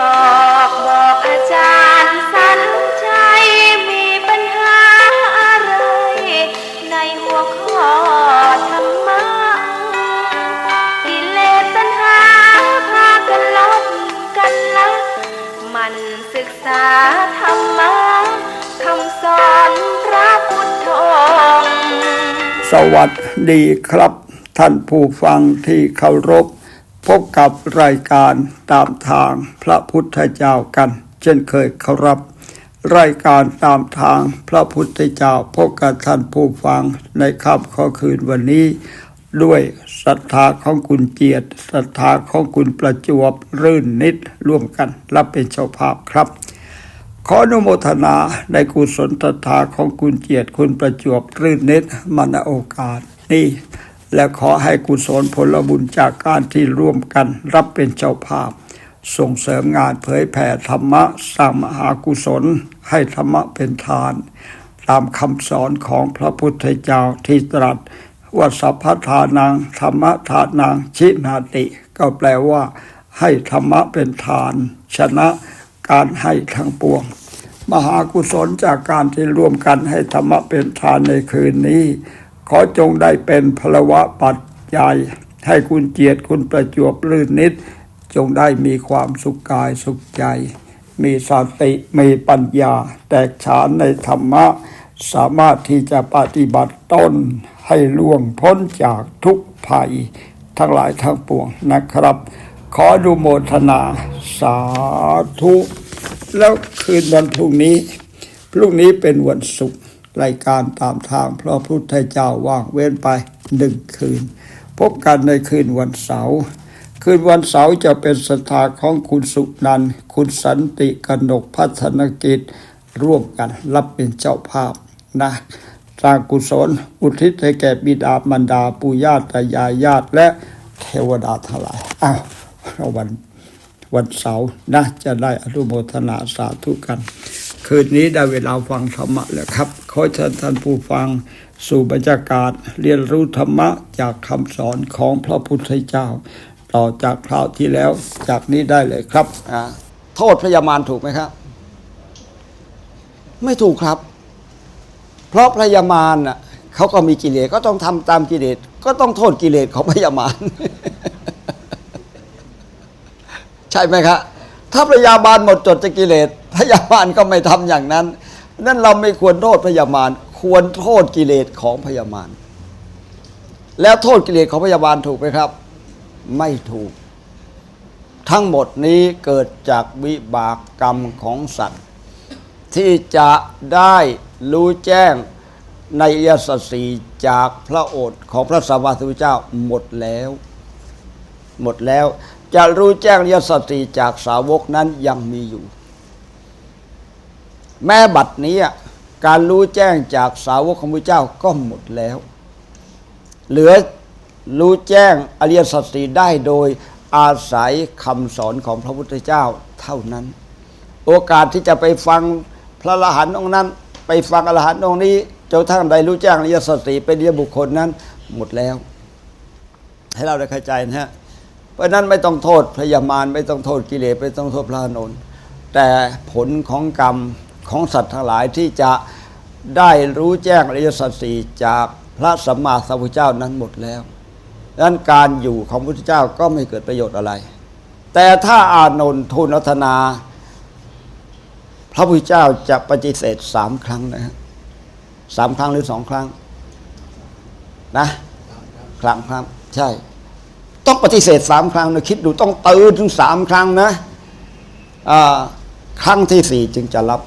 ออกบอกอาจารย์สันชัยมีปัญหาอะไร ในหัวข้อธรรมะกิเลสตัณหาพากันลบกันละมันศึกษาธรรมะคำสอนพระพุทธองค์สวัสดีครับ ท่านผู้ฟังที่เคารพพบกับรายการตามทางพระ พุทธเจ้ากัน เช่นเคยครับ รายการตามทางพระพุทธเจ้าพบกับท่านผู้ฟังในค่ำข้อคืนวันนี้ ด้วยศรัทธาของคุณเจียรติศรัทธาของคุณประจวบรื่นนิดร่วมกัน รับเป็นเจ้าภาพครับขออนุโมทนาในกุศลศรัทธาของคุณเจียรติคุณประจวบรื่นนิดมาณโอกาสนี้และขอให้กุศลผลบุญจากการที่ร่วมกันรับเป็นเจ้าภาพ ส่งเสริมงานเผยแผ่ธรรมะสร้างมหากุศลให้ธรรมะเป็นทาน ตามคำสอนของพระพุทธเจ้าที่ตรัสว่าสัพพทานังธรรมทานังชินาติ ก็แปลว่าให้ธรรมะเป็นทาน ชนะการให้ทั้งปวง มหากุศลจากการที่ร่วมกันให้ธรรมะเป็นทานในคืนนี้ ขอจงได้เป็นพลวะปัจจัยให้คุณเจียรติคุณประจวบลื่นนิด จงได้มีความสุขกายสุขใจ มีสติมีปัญญา แตกฉานในธรรมะ สามารถที่จะปฏิบัติตนให้ล่วงพ้นจากทุกภัย ทั้งหลายทั้งปวงนะครับ ขอดูโมทนาสาธุ แล้วคืนวันพรุ่งนี้ พรุ่งนี้เป็นวันศุกร์รายการตามทางพระพุทธเจ้าว่างเว้นไปหนึ่งคืน พบกันในคืนวันเสาร์ คืนวันเสาร์จะเป็นสถาของคุณสุนันท์คุณสันติกนกพัฒนกิจ ร่วมกันรับเป็นเจ้าภาพนะสร้างกุศล อุทิศให้แก่บิดามารดาปู่ย่าตายายญาติและเทวดาทั้งหลายอ้าววันวันเสาร์นะจะได้อนุโมทนาสาธุกัน คืนนี้ได้เวลาฟังธรรมะแล้วครับ ขอเชิญท่านผู้ฟังสู่บรรยากาศ เรียนรู้ธรรมะจากคำสอนของพระพุทธเจ้า ต่อจากคราวที่แล้วจากนี้ได้เลยครับโทษพยามารถูกไหมครับ ไม่ถูกครับ เพราะพยามารน่ะเขาก็มีกิเลสก็ต้องทำตามกิเลสก็ต้องโทษกิเลสของพยามารใช่ไหมครับถ้าพยาบาลหมดจดจากกิเลสพยาบาลก็ไม่ทำอย่างนั้นนั่นเราไม่ควรโทษพยาบาลควรโทษกิเลสของพยาบาลแล้วโทษกิเลสของพยาบาลถูกไหมครับ ไม่ถูก ทั้งหมดนี้เกิดจากวิบากกรรมของสัตว์ ที่จะได้รู้แจ้งในยสสีจากพระโอษฐ์ของพระสัมมาสัมพุทธเจ้าหมดแล้ว หมดแล้วจะรู้แจ้งยสสีจากสาวกนั้นยังมีอยู่ แม้บัดนี้การรู้แจ้งจากสาวกของพระเจ้าก็หมดแล้ว เหลือ รู้แจ้งอริยสัจสี่ได้โดยอาศัยคำสอนของพระพุทธเจ้าเท่านั้น โอกาสที่จะไปฟังพระอรหันต์องค์นั้น ไปฟังอรหันต์องค์นี้จนทั้งใดรู้แจ้งอริยสัจสีเป็นอริยบุคคลนั้นหมดแล้ว ให้เราได้เข้าใจนะฮะเพราะนั้นไม่ต้องโทษพยามารไม่ต้องโทษกิเลสไม่ต้องโทษพระอนนท์แต่ผลของกรรมของสัตว์ทั้งหลายที่จะได้รู้แจ้งอริยสัจสีจากพระสัมมาสัมพุทธเจ้านั้นหมดแล้ว ดังนั้นการอยู่ของพระพุทธเจ้าก็ไม่เกิดประโยชน์อะไร แต่ถ้าอานนท์ทูลรัตนา พระพุทธเจ้าจะปฏิเสธสามครั้งนะฮะสามครั้งหรือสองครั้ง นะ ครั้งครับ ใช่ ต้องปฏิเสธสามครั้งนะคิดดูต้องตื่นถึงสามครั้งนะครั้งที่สี่จึงจะรับ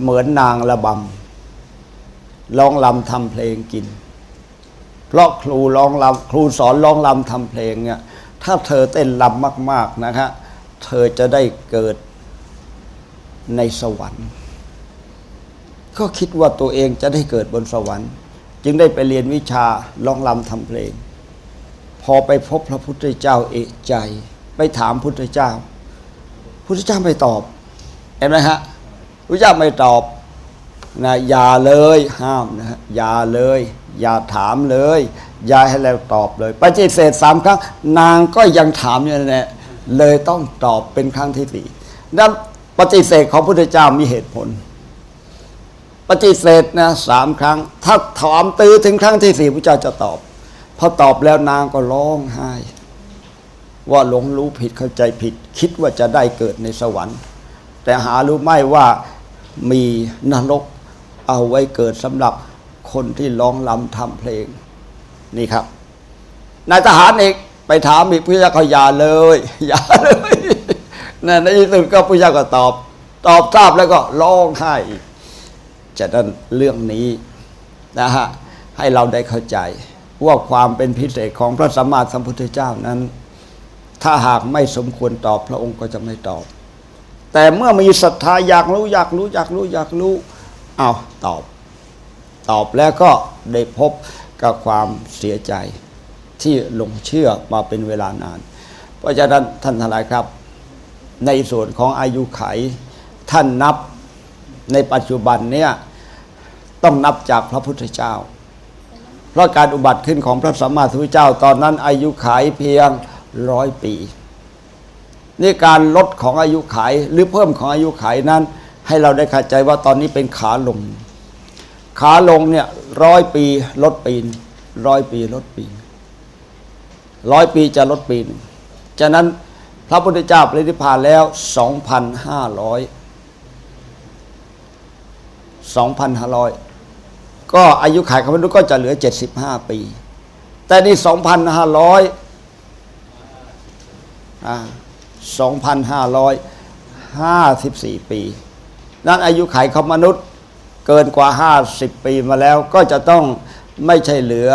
เหมือนนางระบำร้องลำทำเพลงกิน เพราะครูร้องลำครูสอนร้องลำทำเพลงเนี่ยถ้าเธอเต้นลำมาก ๆนะครับเธอจะได้เกิดในสวรรค์ ก็คิดว่าตัวเองจะได้เกิดบนสวรรค์ จึงได้ไปเรียนวิชาร้องลำทำเพลง พอไปพบพระพุทธเจ้าเอกใจ ไปถามพุทธเจ้า พุทธเจ้าไม่ตอบ เห็นไหมฮะพุทธเจ้าไม่ตอบ นะอย่าเลยห้ามนะฮะอย่าเลย อย่าถามเลย อย่าให้เราตอบเลยปฏิเสธสามครั้ง นางก็ยังถามอยู่นั่นแหละเลยต้องตอบเป็นครั้งที่สี่นั้นปฏิเสธของพุทธเจ้ามีเหตุผล ปฏิเสธนะสามครั้ง ถ้าถามตื้อถึงครั้งที่สี่พระเจ้าจะตอบพอตอบแล้วนางก็ร้องไห้ ว่าหลงรู้ผิดเข้าใจผิด คิดว่าจะได้เกิดในสวรรค์ แต่หารู้ไม่ว่ามีนรก เอาไว้เกิดสำหรับคนที่ร้องลำทำเพลง นี่ครับนายทหารเอกไปถามอีกพระเจ้าก็อย่าเลยอย่าเลยนั่นในที่สุดก็พระเจ้าก็ตอบ ตอบทราบแล้วก็ร้องไห้จะนั้นเรื่องนี้นะฮะให้เราได้เข้าใจ ว่าความเป็นพิเศษของพระสัมมาสัมพุทธเจ้านั้น ถ้าหากไม่สมควรตอบพระองค์ก็จะไม่ตอบ แต่เมื่อมีศรัทธาอยากรู้อยากรู้อยากรู้อยากรู้ เอาตอบ ตอบแล้วก็ได้พบกับความเสียใจที่หลงเชื่อมาเป็นเวลานาน เพราะฉะนั้นท่านทั้งหลายครับ ในส่วนของอายุไข ท่านนับในปัจจุบันเนี่ยต้องนับจากพระพุทธเจ้า เพราะการอุบัติขึ้นของพระสัมมาสัมพุทธเจ้า ตอนนั้นอายุขัยเพียงร้อยปีนี่การลดของอายุขัยหรือเพิ่มของอายุขัยนั้น ให้เราได้เข้าใจว่าตอนนี้เป็นขาลง ขาลงเนี่ยร้อยปีลดปีนร้อยปีลดปีร้อยปีจะลดปีนฉะนั้นพระพุทธเจ้าปรินิพพานแล้ว 2,500 2,500 ก็อายุขัยของมนุษย์ก็จะเหลือ 75 ปี แต่นี่ 2,500อ่า2,554 ปี นั้นอายุขัยของมนุษย์เกินกว่า 50 ปีมาแล้วก็จะต้องไม่ใช่เหลือ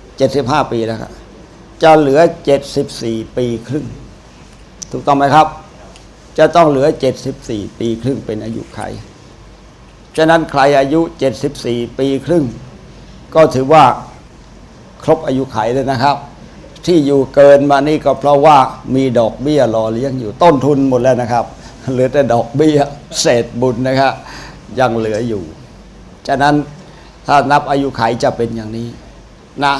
75 ปีแล้วครับจะเหลือ 74 ปีครึ่ง ถูกต้องไหมครับ จะต้องเหลือ 74 ปีครึ่งเป็นอายุไข ฉะนั้นใครอายุ 74 ปีครึ่ง ก็ถือว่าครบอายุไขเลยนะครับ ที่อยู่เกินมานี่ก็เพราะว่ามีดอกเบี้ยรอเลี้ยงอยู่ต้นทุนหมดแล้วนะครับ เหลือแต่ดอกเบี้ยเศษบุญนะครับยังเหลืออยู่ ฉะนั้นถ้านับอายุไขจะเป็นอย่างนี้นะ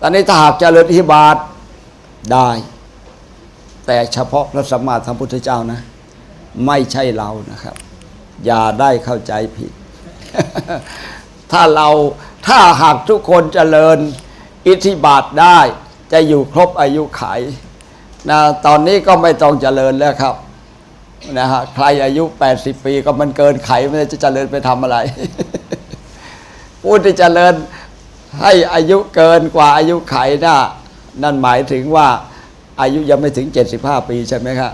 ตอนนี้ถ้าหากเจริญอิธิบาทได้ แต่เฉพาะพระสัมมาสัมพุทธเจ้านะ ไม่ใช่เรานะครับ อย่าได้เข้าใจผิด ถ้าเราถ้าหากทุกคนเจริญอิทธิบาทได้ จะอยู่ครบอายุไขนะตอนนี้ก็ไม่ต้องเจริญแล้วครับ นะฮะใครอายุ 80 ปีก็มันเกินไขไม่รู้จะเจริญไปทำอะไร ผู้ที่เจริญให้อายุเกินกว่าอายุไขนะนั่นหมายถึงว่าอายุยังไม่ถึง 75 ปีใช่ไหมครับ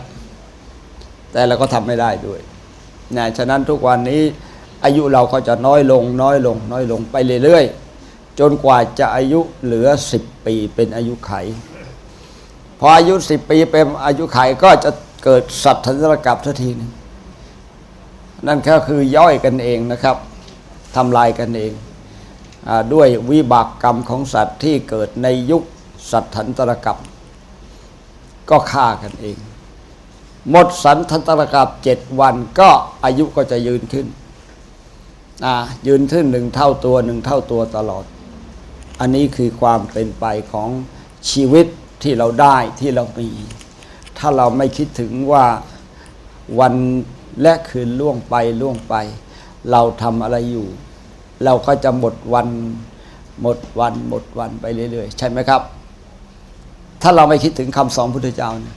แต่เราก็ทำไม่ได้ด้วยนะฉะนั้นทุกวันนี้อายุเราก็จะน้อยลง น้อยลง น้อยลงไปเรื่อยๆ จนกว่าจะอายุเหลือ 10 ปีเป็นอายุไข พออายุ 10 ปีเป็นอายุไขก็จะ เกิดสัตว์ทันตรกับทันทีนึงนั่นก็คือย่อยกันเองนะครับทำลายกันเองอด้วยวิบากกรรมของสัตว์ที่เกิดในยุคสัตว์ทันตรกับก็ฆ่ากันเอง หมดสันทันตรกับเจ็ดวันก็อายุก็จะยืนขึ้นยืนขึ้นหนึ่งเท่าตัวหนึ่งเท่าตัวตลอด อันนี้คือความเป็นไปของชีวิตที่เราได้ที่เรามี ถ้าเราไม่คิดถึงว่าวันและคืนล่วงไปล่วงไป เราทำอะไรอยู่ เราก็จะหมดวัน หมดวัน หมดวันไปเรื่อยๆ ใช่ไหมครับ ถ้าเราไม่คิดถึงคำสอนพุทธเจ้าเนี่ย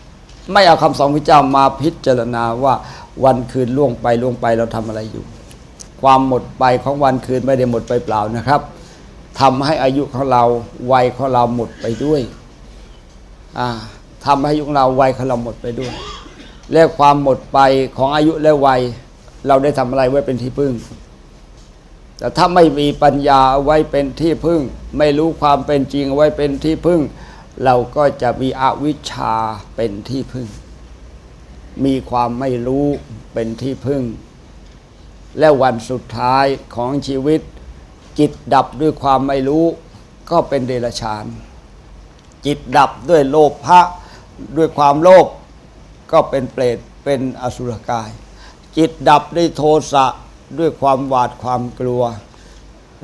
ไม่เอาคำสอนพุทธเจ้ามาพิจารณาว่าวันคืนล่วงไปล่วงไปเราทำอะไรอยู่ ความหมดไปของวันคืนไม่ได้หมดไปเปล่านะครับทำให้อายุของเราวัยของเราหมดไปด้วย อ่า ทำให้ยุของเราวัยของเราหมดไปด้วย และความหมดไปของอายุและวัย เราได้ทำอะไรไว้เป็นที่พึ่ง แต่ถ้าไม่มีปัญญาเอาไว้เป็นที่พึ่ง ไม่รู้ความเป็นจริงเอาไว้เป็นที่พึ่ง เราก็จะมีอวิชชาเป็นที่พึ่ง มีความไม่รู้เป็นที่พึ่ง และวันสุดท้ายของชีวิต จิตดับด้วยความไม่รู้ ก็เป็นเดรัจฉานจิตดับด้วยโลภะ ด้วยความโลภก็เป็นเปรตเป็นอสุรกาย จิตดับด้วยโทสะด้วยความหวาดความกลัว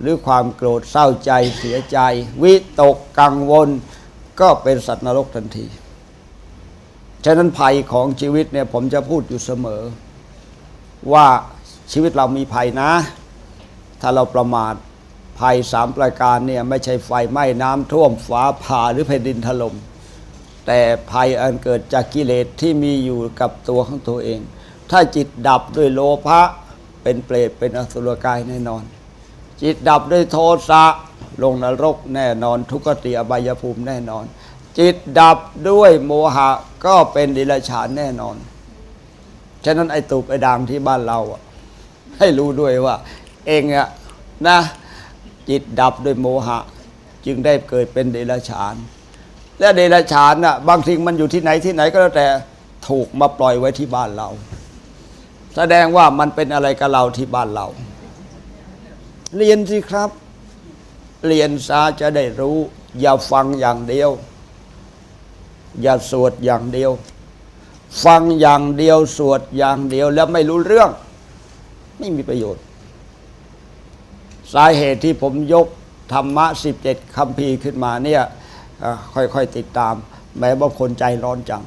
หรือความโกรธเศร้าใจเสียใจ วิตกกังวล ก็เป็นสัตว์นรกทันที ฉะนั้นภัยของชีวิตเนี่ยผมจะพูดอยู่เสมอ ว่าชีวิตเรามีภัยนะ ถ้าเราประมาทภัยสามประการเนี่ยไม่ใช่ไฟไหม้น้ำท่วมฟ้าผ่าหรือแผ่นดินถล่ม แต่ภัยอันเกิดจากกิเลสที่มีอยู่กับตัวของตัวเอง ถ้าจิตดับด้วยโลภะเป็นเปรตเป็นอสุรกายแน่นอน จิตดับด้วยโทสะลงนรกแน่นอน ทุกขติอบายภูมิแน่นอน จิตดับด้วยโมหะก็เป็นดิลฉานแน่นอน ฉะนั้นไอ้ตูบไอ้ดางที่บ้านเราอะให้รู้ด้วยว่า เองอะนะ จิตดับด้วยโมหะ จึงได้เกิดเป็นเดรัจฉาน และเดรัจฉานน่ะบางสิ่งมันอยู่ที่ไหนที่ไหนก็แล้วแต่ถูกมาปล่อยไว้ที่บ้านเรา แสดงว่ามันเป็นอะไรกับเราที่บ้านเรา เรียนสิครับ เรียนซาจะได้รู้ อย่าฟังอย่างเดียว อย่าสวดอย่างเดียว ฟังอย่างเดียวสวดอย่างเดียวแล้วไม่รู้เรื่อง ไม่มีประโยชน์ สาเหตุที่ผมยกธรรมะ17คำพีร์ขึ้นมาเนี่ย ค่อยๆติดตาม แม้ว่าคนใจร้อนจัง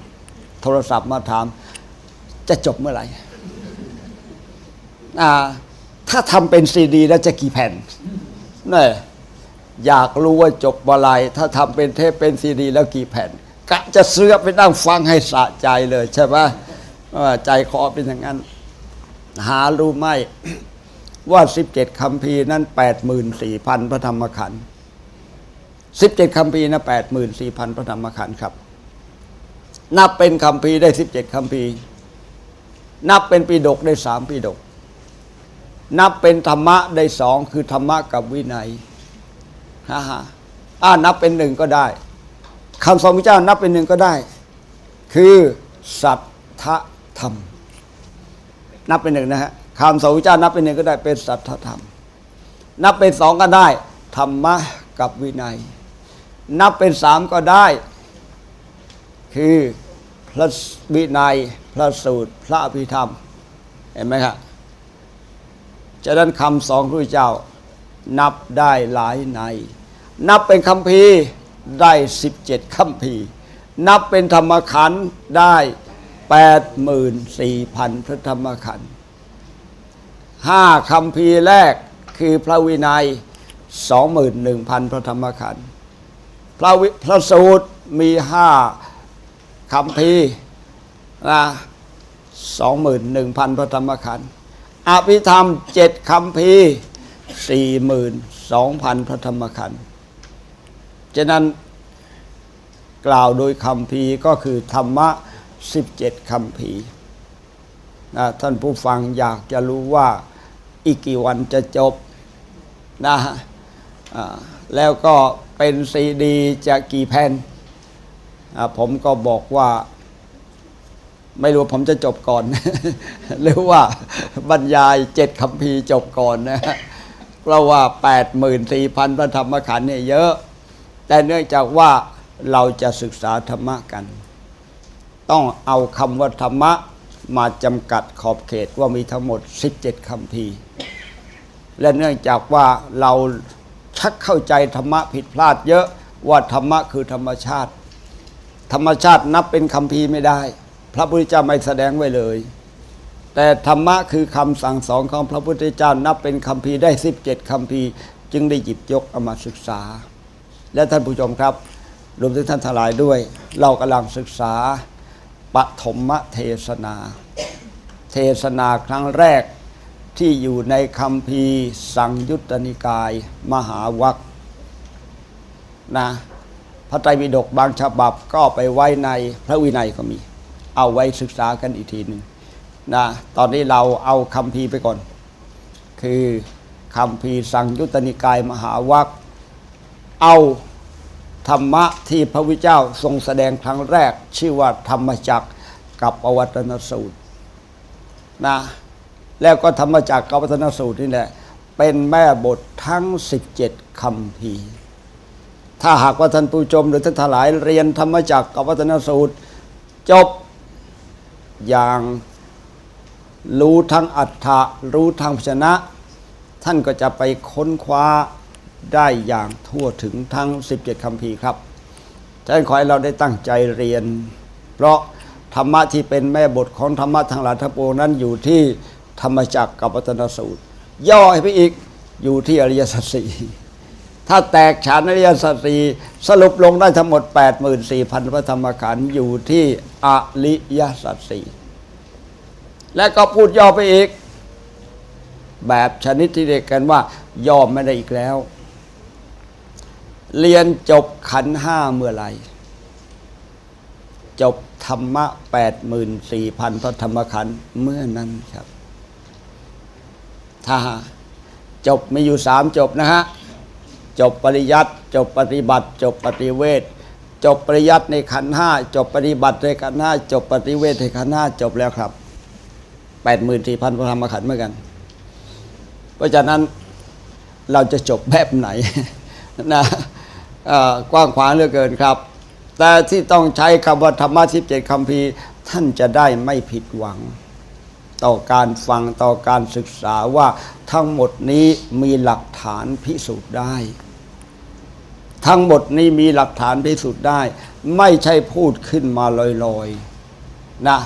โทรศัพท์มาถาม จะจบเมื่อไหร่ถ้าทำเป็นซีดี แล้วจะกี่แผ่นนี่อยากรู้ว่าจบเมื่อไหร่ถ้าทำเป็นเทปเป็นซีดี แล้วกี่แผ่นกะจะซื้อไปนั่งฟังให้สะใจเลยใช่ไหมว่าใจคอเป็นอย่างนั้น หารู้ไหมว่า 17คำพีร์นั้น 84,000 พระธรรมขันธ์ 17คำพีร์นะ84,000พระธรรมขันธ์ครับ นับเป็นคำพีร์ได้17คำพีร์นับเป็นปีดกได้สามปีดก นับเป็นธรรมะได้สองคือธรรมะกับวินัยฮ่าฮ่าอ่านับเป็นหนึ่งก็ได้คำสอนพระเจ้านับเป็นหนึ่งก็ได้ คือสัทธธรรม นับเป็นหนึ่งนะฮะคำสอนพระเจ้านับเป็นหนึ่งก็ได้เป็นสัทธธรรม นับเป็นสองก็ได้ธรรมะกับวินัย นับเป็นสามก็ได้ คือพระวินัยพระสูตร พระอภิธรรม เห็นไหมครับฉะนั้นคำสองพระเจ้า นับได้หลายใน นับเป็นคำพีได้สิบเจ็ดคำพีนับเป็นธรรมขันได้แปดหมื่นสี่พันพระธรรมขันห้าคำพีแรกคือพระวินัยสองหมื่นหนึ่งพันพระธรรมขันธ์ ระวิพระสูตรมีห้าคำพีนะสองหมื่นหนึ่งพันพระธรรมขันธ์อภิธรรมเจ็ดคำพีสี่หมื่นสองพันพระธรรมขันธ์ฉะนั้นกล่าวโดยคำพีก็คือธรรมะสิบเจ็ดคำพีนะท่านผู้ฟังอยากจะรู้ว่าอีกกี่วันจะจบนะฮะอ่า แล้วก็เป็นซีดีจะกี่แผ่นผมก็บอกว่า ไม่รู้ผมจะจบก่อน หรือว่าบรรยายเจ็ดคำพีร์จบก่อนนะเพราะว่า 8 4 0 0 0 พระธรรมขันธ์เนี่ยเยอะ แต่เนื่องจากว่าเราจะศึกษาธรรมะกัน ต้องเอาคำว่าธรรมะมาจำกัดขอบเขตว่ามีทั้งหมด 17คำพีร์และเนื่องจากว่าเรา ชักเข้าใจธรรมะผิดพลาดเยอะว่าธรรมะคือธรรมชาติ ธรรมชาตินับเป็นคำพีไม่ได้ พระพุทธเจ้าไม่แสดงไว้เลย แต่ธรรมะคือคำสั่งสอนของพระพุทธเจ้านับเป็นคำพีได้ 17คำพีจึงได้หยิบยกเอามาศึกษา และท่านผู้ชมครับรวมถึงท่านทลายด้วย เรากำลังศึกษาปฐมเทศนา เทศนาครั้งแรก ที่อยู่ในคำพีสังยุตตนิกาย มหาวัคนะพระไตรปิฎกบางฉบับก็ไปไว้ในพระวินัยก็มี เอาไว้ศึกษากันอีกทีหนึ่งนะตอนนี้เราเอาคำพีไปก่อน คือคำพีสังยุตตนิกายมหาวัคเอาธรรมะที่พระวิเจ้าทรงแสดงครั้งแรก ชื่อว่าธรรมจักกับอวัตนสูตรนะ แล้วก็ธรรมจักรกับอวัตนสูตรนี่แหละ เป็นแม่บททั้ง 17คำพีร์ถ้าหากว่าท่านผู้ชมหรือท่านทลายเรียนธรรมจักรกับอวัตนสูตร จบอย่างรู้ทั้งอัฏฐะรู้ทั้งพจนะ ท่านก็จะไปค้นคว้าได้อย่างทั่วถึงทั้ง 17คำพีร์ครับฉะนั้นขอให้เราได้ตั้งใจเรียน เพราะธรรมะที่เป็นแม่บทของธรรมะทางหลายทั้งปวงนั้นอยู่ที่ ธรรมจักรกับวัตนสูตร ย่อไปอีกอยู่ที่อริยสัจสี่ถ้าแตกฉานอริยสัจสี่สรุปลงได้ทั้งหมด 84,000 พระธรรมขันธ์อยู่ที่อริยสัจสี่และก็พูดย่อไปอีก แบบชนิดที่เรียกกันว่า ย่อไม่ได้อีกแล้ว เรียนจบขันธ์ห้าเมื่อไหร่จบธรรมะ 84,000 พระธรรมขันธ์เมื่อนั้นครับ ถ้าจบมีอยู่สามจบนะฮะ จบปริยัติจบปฏิบัติ จบปฏิเวทจบปริยัติในขันธ์ห้าจบปฏิบัติในขันธ์ห้าจบปฏิเวทในขันธ์ห้าจบแล้วครับ84,000พระธรรมขันธ์เหมือนกัน เพราะฉะนั้นเราจะจบแบบไหนนะกว้างขวางเหลือเกินครับ แต่ที่ต้องใช้คำว่าธรรมะสิบเจ็ดคำพีร์ท่านจะได้ไม่ผิดหวัง ต่อการฟังต่อการศึกษาว่าทั้งหมดนี้มีหลักฐานพิสูจน์ได้ ทั้งหมดนี้มีหลักฐานพิสูจน์ได้ ไม่ใช่พูดขึ้นมาลอยๆนะ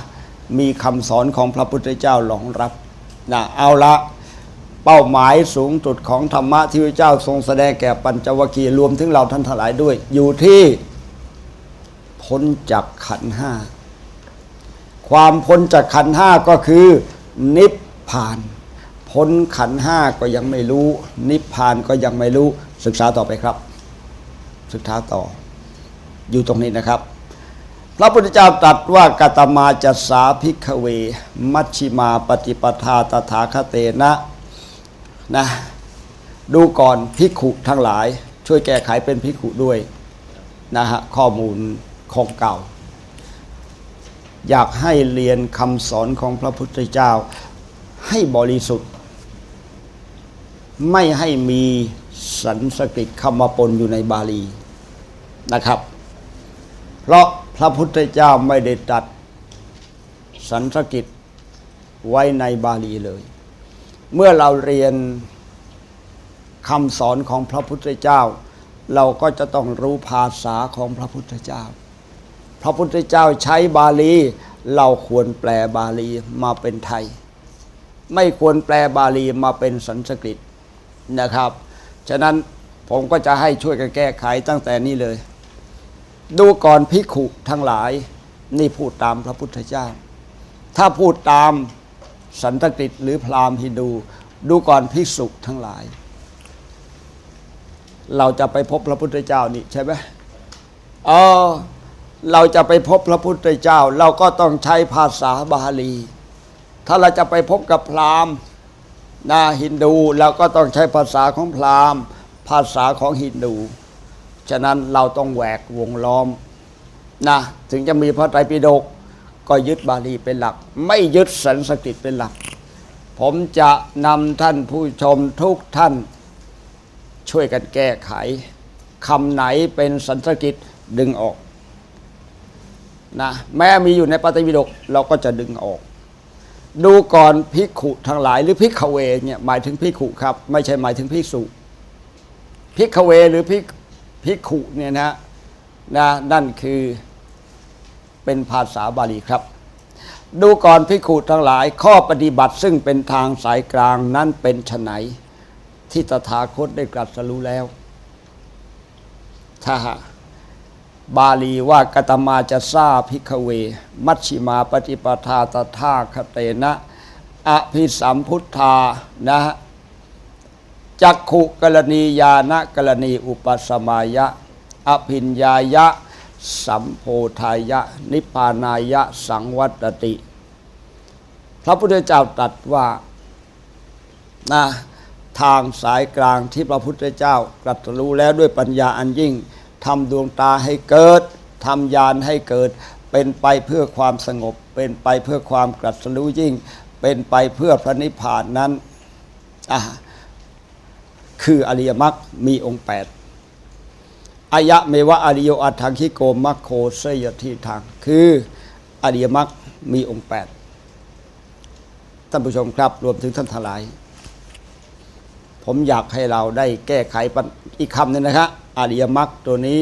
มีคำสอนของพระพุทธเจ้ารองรับนะเอาละเป้าหมายสูงสุดของธรรมะที่พระเจ้าทรงแสดงแก่ปัญจวัคคีย์รวมถึงเราท่านทั้งหลายด้วย อยู่ที่พ้นจากขันห้า ความพ้นจากขันห้าก็คือ นิพพาน พ้นขันห้าก็ยังไม่รู้ นิพพานก็ยังไม่รู้ศึกษาต่อไปครับ ศึกษาต่อ อยู่ตรงนี้นะครับ พระพุทธเจ้าตรัสว่ากตมาจัสาภิกขเว มัชชิมาปฏิปทาตถาคเตนะนะดูก่อนภิกขุทั้งหลาย ช่วยแก้ไขเป็นภิกขุด้วยนะฮะข้อมูลของเก่า อยากให้เรียนคำสอนของพระพุทธเจ้า ให้บริสุทธิ์ ไม่ให้มีสันสกฤตคำมาปนอยู่ในบาลีนะครับ เพราะพระพุทธเจ้าไม่ได้ตัดสันสกฤตไว้ในบาลีเลย เมื่อเราเรียนคำสอนของพระพุทธเจ้า เราก็จะต้องรู้ภาษาของพระพุทธเจ้า ระพุทธเจ้าใช้บาลี เราควรแปลบาลีมาเป็นไทย ไม่ควรแปลบาลีมาเป็นสันสกฤตนะครับ ฉะนั้นผมก็จะให้ช่วยกันแก้ไขตั้งแต่นี้เลย ดูก่อนภิกขุทั้งหลาย นี่พูดตามพระพุทธเจ้า ถ้าพูดตามสันสกฤตหรือพราหมณ์ฮินดู ดูก่อนภิกษุทั้งหลาย เราจะไปพบพระพุทธเจ้านี่ใช่ไหมเออ เราจะไปพบพระพุทธเจ้า เราก็ต้องใช้ภาษาบาลี ถ้าเราจะไปพบกับพราหมณ์นะฮินดูเราก็ต้องใช้ภาษาของพราหมณ์ ภาษาของฮินดู ฉะนั้นเราต้องแหวกวงล้อมนะถึงจะมีพระไตรปิฎกก็ยึดบาลีเป็นหลัก ไม่ยึดสันสกฤตเป็นหลัก ผมจะนำท่านผู้ชมทุกท่าน ช่วยกันแก้ไขคำไหนเป็นสันสกฤตดึงออก นะแม้มีอยู่ในปาติปิฎกเราก็จะดึงออก ดูก่อนภิกขุทั้งหลาย หรือภิกขเวเนี่ยหมายถึงภิกขุครับ ไม่ใช่หมายถึงภิกษุภิกขเวหรือภิกภิกขุเนี่ยนะนะนั่นคือเป็นภาษาบาลีครับ ดูก่อนภิกขุทั้งหลาย ข้อปฏิบัติซึ่งเป็นทางสายกลางนั้นเป็นไฉนที่ตถาคตได้ตรัสรู้แล้วถ้า บาลีว่ากตมาจะซาพิกเว มัชชิมาปฏิปทาตถาคเตนะอภิสัมพุทธานะจักขุกรณียานะกรณีอุปสมายะ อภิญญายะ สัมโพธายะ นิพพานายะ สังวัตติ พระพุทธเจ้าตรัสว่านะทางสายกลางที่พระพุทธเจ้าตรัสรู้แล้วด้วยปัญญาอันยิ่ง ทำดวงตาให้เกิดทำญาณให้เกิด เป็นไปเพื่อความสงบ เป็นไปเพื่อความตรัสรู้ยิ่ง เป็นไปเพื่อพระนิพพานนั้นคืออริยมรรคมีองค์แปดอายะเมวะอริโยอัตถังคิโกมัคโคเสยทีทาง คืออริยมรรคมีองค์แปดท่านผู้ชมครับรวมถึงท่านทั้งหลาย ผมอยากให้เราได้แก้ไขอีกคำหนึ่งนะครับอริยมรรคตัวนี้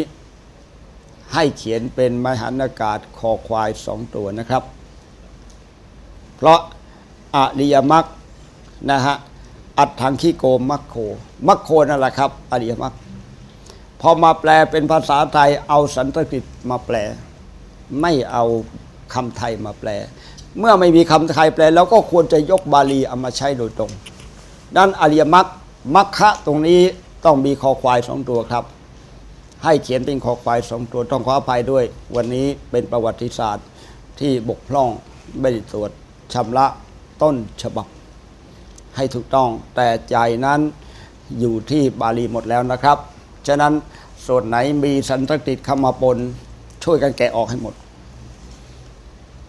ให้เขียนเป็นมหันอากาศคอควายสองตัวนะครับ เพราะอริยมรรคนะฮะอัตถังคิโกมัคโคมัคโคนั่นแหละครับ อริยมรรคพอมาแปลเป็นภาษาไทยเอาสันสกฤตมาแปล ไม่เอาคำไทยมาแปล เมื่อไม่มีคำไทยแปลเราก็ควรจะยกบาลีเอามาใช้โดยตรง ด้านอริยมรรค มรรคะตรงนี้ต้องมีคอควายสองตัวครับ ให้เขียนเป็นคอควายสองตัวต้องขออภัยด้วย วันนี้เป็นประวัติศาสตร์ที่บกพร่องไม่ได้ตรวจชำระต้นฉบับ ให้ถูกต้องแต่ใจนั้นอยู่ที่บาลีหมดแล้วนะครับ ฉะนั้นส่วนไหนมีสันสกฤตเข้ามาปนช่วยกันแกะออกให้หมด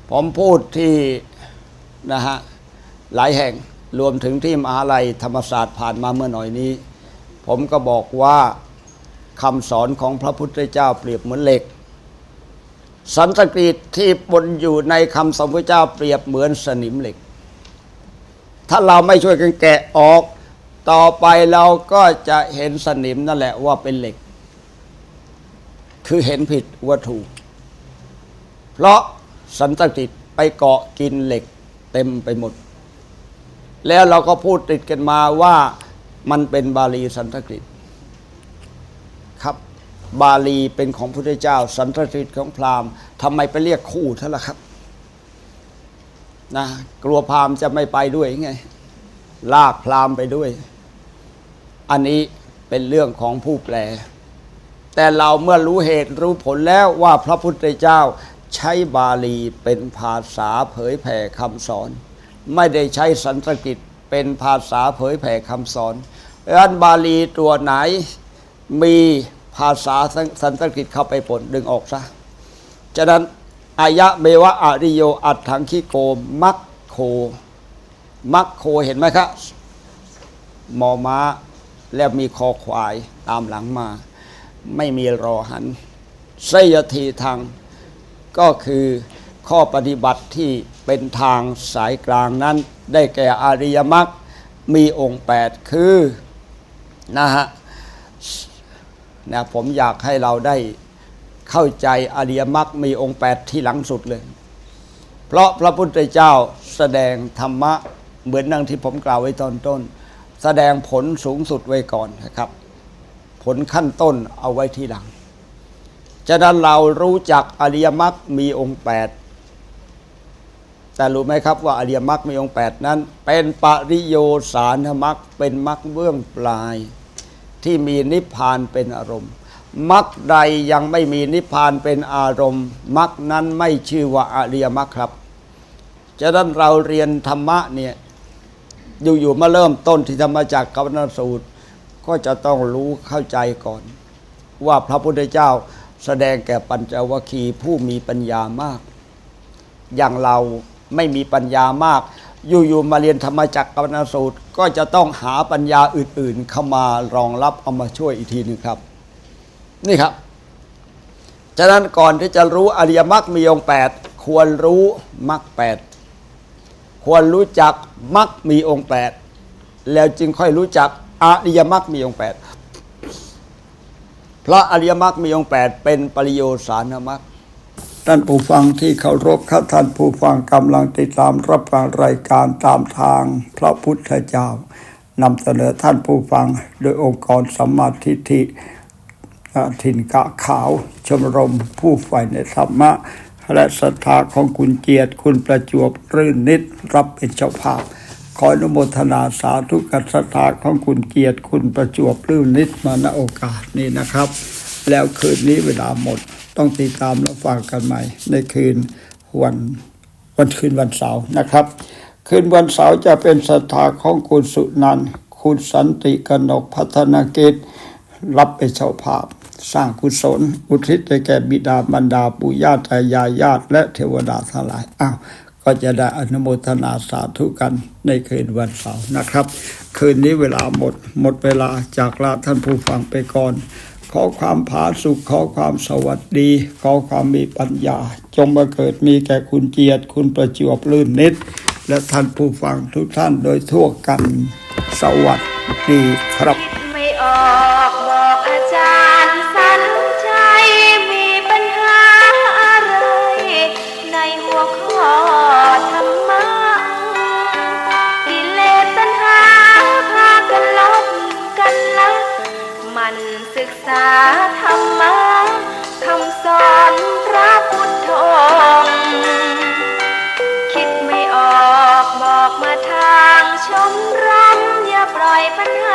ผมพูดที่นะฮะหลายแห่ง รวมถึงที่มหาลัยธรรมศาสตร์ผ่านมาเมื่อหน่อยนี้ ผมก็บอกว่าคำสอนของพระพุทธเจ้าเปรียบเหมือนเหล็ก สันสกฤตที่ปนอยู่ในคำสอนพระเจ้าเปรียบเหมือนสนิมเหล็ก ถ้าเราไม่ช่วยกันแกะออก ต่อไปเราก็จะเห็นสนิมนั่นแหละว่าเป็นเหล็ก คือเห็นผิดว่าถูก เพราะสันสกฤตไปเกาะกินเหล็กเต็มไปหมด แล้วเราก็พูดติดกันมาว่ามันเป็นบาลีสันสกฤตครับ บาลีเป็นของพุทธเจ้า สันสกฤตของพราหมณ์ทำไมไปเรียกคู่ท่านล่ะครับนะกลัวพราหมณ์จะไม่ไปด้วยไง ลากพราหมณ์ไปด้วย อันนี้เป็นเรื่องของผู้แปล แต่เราเมื่อรู้เหตุรู้ผลแล้วว่าพระพุทธเจ้าใช้บาลีเป็นภาษาเผยแผ่คำสอน ไม่ได้ใช้สันสกฤตเป็นภาษาเผยแผ่คำสอนดันบาลีตัวไหนมีภาษาสันสกฤตเข้าไปปนดึงออกซะฉะนั้นอายะเมวะอริโยอัตถังคิโกมัคโคมัคโคเห็นไหมครับมอม้าแล้วมีคอควายตามหลังมา ไม่มีรอหันไสยทีทางก็คือข้อปฏิบัติที่ เป็นทางสายกลางนั้น ได้แก่อริยมรรคมีองค์ 8 คือนะฮะนะผมอยากให้เราได้เข้าใจอริยมรรคมีองค์ 8 ที่หลังสุดเลย เพราะพระพุทธเจ้าแสดงธรรมะเหมือนดังที่ผมกล่าวไว้ตอนต้น แสดงผลสูงสุดไว้ก่อนนะครับ ผลขั้นต้นเอาไว้ที่หลังฉะนั้นเรารู้จักอริยมรรคมีองค์ 8 แต่รู้ไหมครับว่าอริยมรรคมีองค์8นั้น เป็นปริโยสารมรรคเป็นมรรคเบื้องปลาย ที่มีนิพพานเป็นอารมณ์มรรคใดยังไม่มีนิพพานเป็นอารมณ์มรรคนั้นไม่ชื่อว่าอริยมรรคครับฉะนั้นเราเรียนธรรมะเนี่ยอยู่ๆมาเริ่มต้นที่ธรรมจักรกับนสูตร ก็จะต้องรู้เข้าใจก่อน ว่าพระพุทธเจ้าแสดงแก่ปัญจวัคคีย์ผู้มีปัญญามาก อย่างเรา ไม่มีปัญญามาก อยู่ๆมาเรียนธรรมจักรกับนสูตร ก็จะต้องหาปัญญาอื่น ๆ เข้ามารองรับเอามาช่วยอีกทีหนึ่งครับ นี่ครับ ฉะนั้นก่อนที่จะรู้อริยมรรคมีองค์แปดควรรู้มรรคแปดควรรู้จักมรรคมีองค์แปดแล้วจึงค่อยรู้จักอริยมรรคมีองค์แปดเพราะอริยมรรคมีองค์แปดเป็นปริโยสารมรรค ท่านผู้ฟังที่เคารพครับท่านผู้ฟังกำลังติดตามรับฟังรายการตามทางพระพุทธเจ้านำเสนอท่านผู้ฟังโดยองค์กรสัมมาทิฏฐิถิ่นกะขาว ชมรมผู้ใฝ่ในธรรมะ และศรัทธาของคุณเกียรติคุณประจวบรื่นนิดรับเป็นเจ้าภาพ ขออนุโมทนาสาธุกับศรัทธาของคุณเกียรติคุณประจวบรื่นนิดมาณโอกาสนี้นะครับ แล้วคืนนี้เวลาหมด ต้องติดตามและฟังกันใหม่ ในคืนวันวันคืนวันเสาร์นะครับ คืนวันเสาร์จะเป็นศรัทธาของคุณสุนันท์คุณสันติกนกพัฒนากิจรับเป็นเจ้าภาพ สร้างกุศล อุทิศแก่บิดามารดาปู่ย่าตายายญาติและเทวดาทั้งหลายอ้าวก็จะได้อนุโมทนาสาธุกันในคืนวันเสาร์นะครับ คืนนี้เวลาหมดหมดเวลาจากลาท่านผู้ฟังไปก่อน ขอความผาสุขขอความสวัสดี ขอความมีปัญญา จงมาเกิดมีแก่คุณเจียรติคุณประจวบลื่นนิด และท่านผู้ฟังทุกท่านโดยทั่วกันสวัสดีครับ ธรรมะคำสอนพระพุทธองค์คิดไม่ออกบอกมาทางชมรมอย่าปล่อยปัญหา